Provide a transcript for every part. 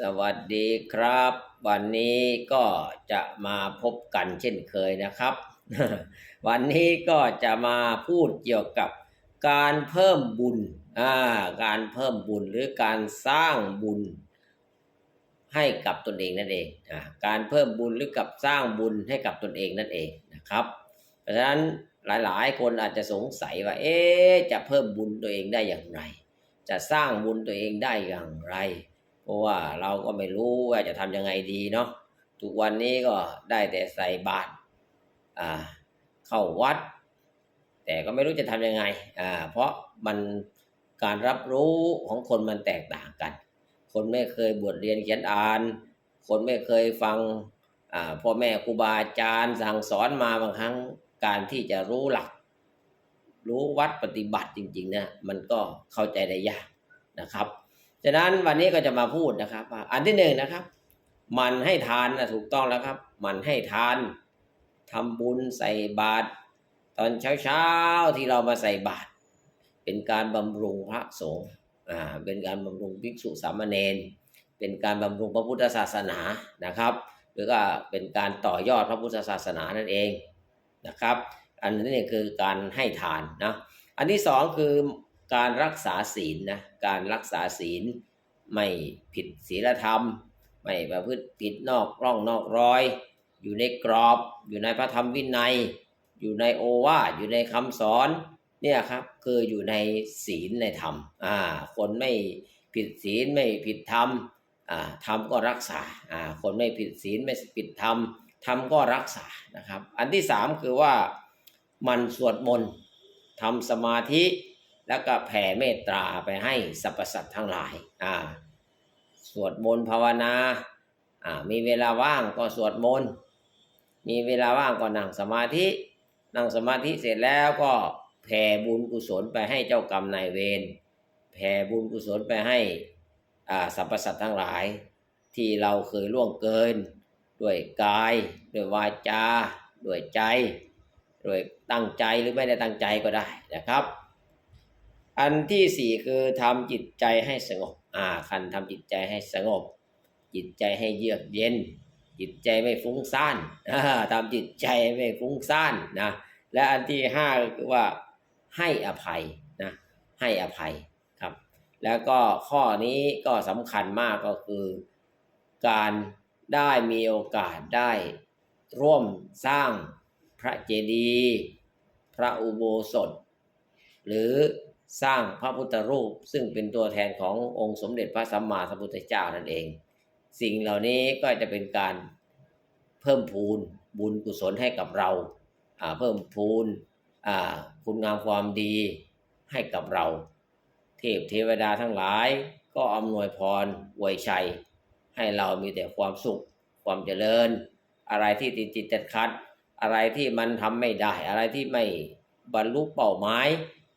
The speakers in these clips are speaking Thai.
สวัสดีครับ วันนี้ก็จะมาพบกันเช่นเคยนะครับ วันนี้ก็จะมาพูดเกี่ยวกับการเพิ่มบุญอ่าการเพิ่มบุญหรือการสร้างบุญ ให้กับตนเองนั่นเองอ่าการเพิ่มบุญหรือกับสร้างบุญให้กับตนเองนั่นเองนะครับ เพราะฉะนั้นหลาย ๆ คนอาจจะสงสัยว่า เอ๊จะเพิ่มบุญตัวเองได้อย่างไร จะสร้างบุญตัวเองได้อย่างไร เพราะว่าเราก็ไม่รู้ว่าจะทำยังไงดีเนาะทุกวันนี้ก็ได้แต่ใส่บาตรอ่า เข้าวัด แต่ก็ไม่รู้จะทำยังไงอ่าเพราะมันการรับรู้ของคนมันแตกต่างกัน คนไม่เคยบวชเรียนเขียนอ่าน คนไม่เคยฟังอ่าพ่อแม่ครูบาอาจารย์สั่งสอนมาบางครั้งการที่จะรู้หลัก รู้วัดปฏิบัติจริง ๆ นะ มันก็เข้าใจได้ยากนะครับ ฉะนั้นวันนี้ก็จะมาพูดนะครับว่าอันที่หนึ่งนะครับ มันให้ทานนะถูกต้องแล้วครับ มันให้ทานทำบุญใส่บาตรตอนเช้าๆที่เรามาใส่บาตรเป็นการบำรุงพระสงฆ์อ่าเป็นการบำรุงภิกษุสามเณรเป็นการบำรุงพระพุทธศาสนานะครับ หรือก็เป็นการต่อยอดพระพุทธศาสนานั่นเองนะครับ อันนี้คือการให้ทานนะอันที่สองคือ การรักษาศีลนะการรักษาศีลไม่ผิดศีลธรรม ไม่ประพฤติผิดนอกร่องนอกรอย อยู่ในกรอบ อยู่ในพระธรรมวินัย อยู่ในโอวาอยู่ในคำสอนเนี่ยครับคืออยู่ในศีลในธรรมอ่าคนไม่ผิดศีลไม่ผิดธรรมอ่าธรรมก็รักษาอ่าคนไม่ผิดศีลไม่ผิดธรรมธรรมก็รักษานะครับ อันที่สามคือว่ามันสวดมนต์ทำสมาธิ แล้วก็แผ่เมตตาไปให้สรรพสัตว์ทั้งหลายอ่าสวดมนต์ภาวนาอ่ามีเวลาว่างก็สวดมนต์มีเวลาว่างก็นั่งสมาธิ นั่งสมาธิเสร็จแล้วก็แผ่บุญกุศลไปให้เจ้ากรรมนายเวรแผ่บุญกุศลไปให้อ่าสรรพสัตว์ทั้งหลาย ที่เราเคยล่วงเกิน ด้วยกาย ด้วยวาจา ด้วยใจ ด้วยตั้งใจหรือไม่ได้ตั้งใจก็ได้นะครับ อันที่สี่คือทำจิตใจให้สงบ อ่า คันทำจิตใจให้สงบ จิตใจให้เยือกเย็น จิตใจไม่ฟุ้งซ่านอ่าทำจิตใจไม่ฟุ้งซ่านนะ และอันที่ห้าคือว่าให้อภัยนะ ให้อภัยครับ แล้วก็ข้อนี้ก็สำคัญมากก็คือการได้มีโอกาสได้ร่วมสร้างพระเจดีย์พระอุโบสถ หรือ สร้างพระพุทธรูปซึ่งเป็นตัวแทนขององค์สมเด็จพระสัมมาสัมพุทธเจ้านั่นเอง สิ่งเหล่านี้ก็จะเป็นการเพิ่มพูนบุญกุศลให้กับเราเพิ่มพูนคุณงามความดีให้กับเรา เทพเทวดาทั้งหลายก็อำนวยพรอวยชัย ให้เรามีแต่ความสุข ความเจริญ อะไรที่ติดจิตติดขัด อะไรที่มันทำไม่ได้ อะไรที่ไม่บรรลุเป้าหมาย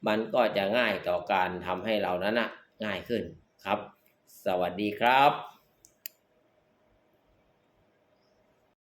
มันก็จะง่ายต่อการทำให้เรานั้นนะง่ายขึ้นครับ สวัสดีครับ